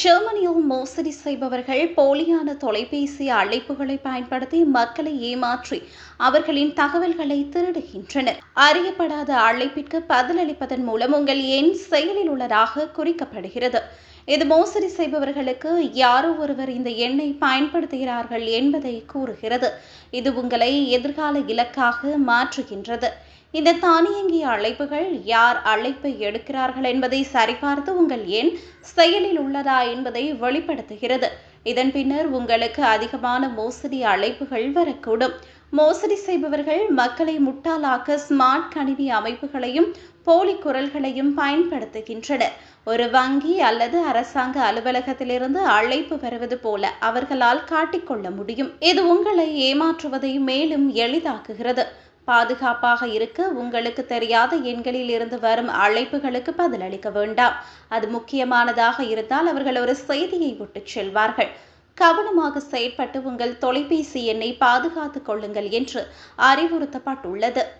ஜெர்மனியில் மோசடி செய்பவர்கள் போலியான தொலைபேசி அழைப்புகளை பயன்படுத்தி மக்களை ஏமாற்றி அவர்களின் தகவல்களை திருடுகின்றனர். அறியப்படாத அழைப்பிற்கு பதிலளிப்பதன் மூலம் உங்கள் எண் செயலில் உள்ளதாக குறிக்கப்படுகிறது. இது மோசடி செய்பவர்களுக்கு யாரோ ஒருவர் இந்த எண்ணை பயன்படுத்துகிறார்கள் என்பதை கூறுகிறது. இது உங்களை எதிர்கால இலக்காக மாற்றுகின்றது. இந்த தானியங்கி அழைப்புகள் யார் அழைப்பை எடுக்கிறார்கள் என்பதை சரிபார்த்து உங்கள் எண் செயலில் உள்ளதா என்பதை வெளிப்படுத்துகிறது. இதன் பின்னர் உங்களுக்கு அதிகமான மோசடி அழைப்புகள் வரக்கூடும். மோசடி செய்பவர்கள் மக்களை முட்டாளாக்க ஸ்மார்ட் கணினி அமைப்புகளையும் போலி குரல்களையும் பயன்படுத்துகின்றனர். ஒரு வங்கி அல்லது அரசாங்க அலுவலகத்திலிருந்து அழைப்பு வருவது போல அவர்களால் காட்டிக்கொள்ள முடியும். இது உங்களை ஏமாற்றுவதை மேலும் எளிதாக்குகிறது. பாதுகாப்பாக இருக்க உங்களுக்கு தெரியாத எண்களில் இருந்து வரும் அழைப்புகளுக்கு பதிலளிக்க வேண்டாம். அது முக்கியமானதாக இருந்தால் அவர்கள் ஒரு செய்தியை விட்டுச் செல்வார்கள். கவனமாக செயற்பட்டு உங்கள் தொலைபேசி எண்ணை பாதுகாத்துக் கொள்ளுங்கள் என்று அறிவுறுத்தப்பட்டுள்ளது.